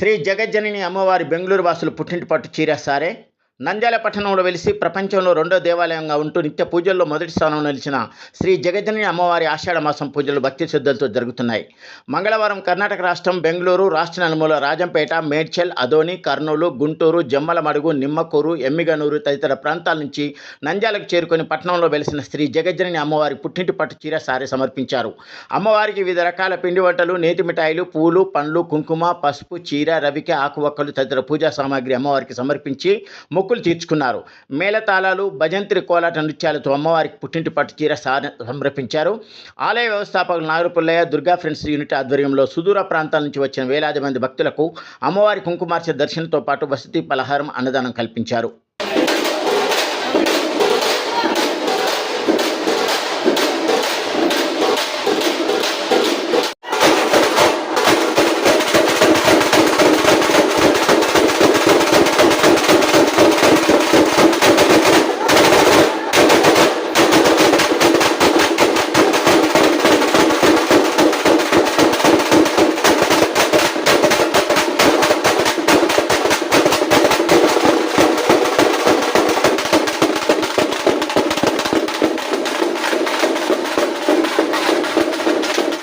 శ్రీ జగజ్జనని అమ్మవారి బెంగళూరు వాసులు పుట్టింటి పట్టు చీర సారే నంద్యాల పట్టణంలో వెలిసి ప్రపంచంలో రెండో దేవాలయంగా ఉంటూ నిత్య పూజల్లో మొదటి స్థానంలో నిలిచిన శ్రీ జగజనని అమ్మవారి ఆషాఢ మాసం పూజలు భక్తి శ్రద్ధలతో జరుగుతున్నాయి. మంగళవారం కర్ణాటక రాష్ట్రం బెంగళూరు రాష్ట్ర నలుమూల రాజంపేట మేడ్చల్ అదోని కర్నూలు గుంటూరు జమ్మలమడుగు నిమ్మకూరు ఎమ్మిగనూరు తదితర ప్రాంతాల నుంచి నంద్యాలకు చేరుకుని పట్టణంలో వెలిసిన శ్రీ జగజ్జనని అమ్మవారి పుట్టింటి పట్టు చీర సారి సమర్పించారు. అమ్మవారికి వివిధ రకాల పిండి వంటలు నేతి మిఠాయిలు పూలు పండ్లు కుంకుమ పసుపు చీర రవిక ఆకువక్కలు తదితర పూజా సామాగ్రి అమ్మవారికి సమర్పించి ముక్కు మొక్కులు తీర్చుకున్నారు. మేళతాళాలు భజంత్రి కోలాట నృత్యాలతో అమ్మవారికి పుట్టింటి పట్టు చీర సమర్పించారు ఆలయ వ్యవస్థాపకులు నాగరపుల్లయ్య దుర్గా ఫ్రెండ్స్ యూనిట్ ఆధ్వర్యంలో సుదూర ప్రాంతాల నుంచి వచ్చిన వేలాది మంది భక్తులకు అమ్మవారి కుంకుమార్చ దర్శనంతో పాటు వసతి పలహారం అన్నదానం కల్పించారు.